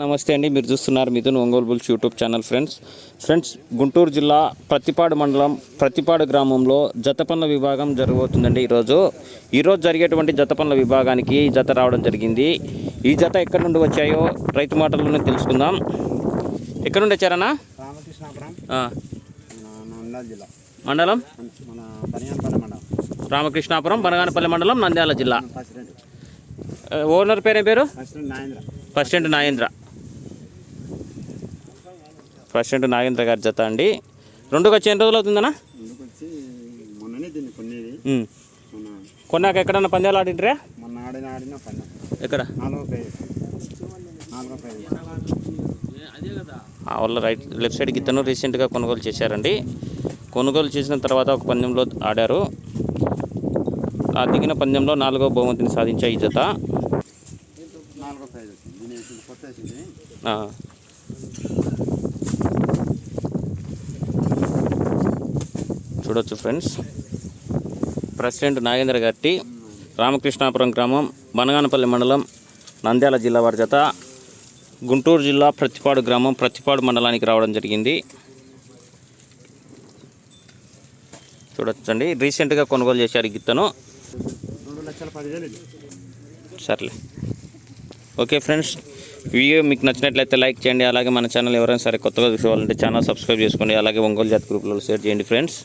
నమస్తే అండి. మీరు చూస్తున్నారు Mithun Ongole bulls YouTube channel friends. Friends Guntur జిల్లా ప్రతిపాడు మండలం ప్రతిపాడు గ్రామంలో జత పనుల విభాగం జరగబోతుందండి ఈరోజు. ఈరోజు జరిగేటువంటి జత పనుల విభాగానికి ఈ జత రావడం జరిగింది. ఈ జత ఎక్కడి నుండి వచ్చాయో రైతు మాటల్లోనే తెలుసుకుందాం. ఎక్కడి నుండి వచ్చారన్నా? మండలం రామకృష్ణాపురం బనగానపల్లి మండలం నంద్యాల జిల్లా. ఓనర్ పేరే పేరు? ప్రెసిడెంట్ నాగేంద్ర. ప్రెసిడెంట్ నాగేంద్ర గారి జత అండి. రెండుకి వచ్చి ఎన్ని రోజులు అవుతుందన్నా? కొన్నాక ఎక్కడన్నా పందాలు ఆడింట్రా ఎక్కడ? వాళ్ళ రైట్ లెఫ్ట్ సైడ్కి ఇతను రీసెంట్గా కొనుగోలు చేశారండి. కొనుగోలు చేసిన తర్వాత ఒక పందెంలో ఆడారు. ఆ దిగిన పందెంలో నాలుగో బహుమతిని సాధించే ఈ జత. నాలుగో చూడొచ్చు ఫ్రెండ్స్. ప్రెసిడెంట్ నాగేంద్ర గారి రామకృష్ణాపురం గ్రామం బనగానపల్లి మండలం నంద్యాల జిల్లా వారి జత గుంటూరు జిల్లా ప్రతిపాడు గ్రామం ప్రతిపాడు మండలానికి రావడం జరిగింది. చూడొచ్చండి. రీసెంట్గా కొనుగోలు చేశారు గిత్తను. సర్లే. ఓకే ఫ్రెండ్స్ వీడియో మీకు నచ్చినట్లయితే లైక్ చేయండి. అలాగే మన ఛానల్ ఎవరైనా సరే కొత్తగా చూసేవాళ్ళంటే ఛానల్ సబ్స్క్రైబ్ చేసుకోండి. అలాగే ఒంగోలు జాతి గ్రూప్లో షేర్ చేయండి ఫ్రెండ్స్.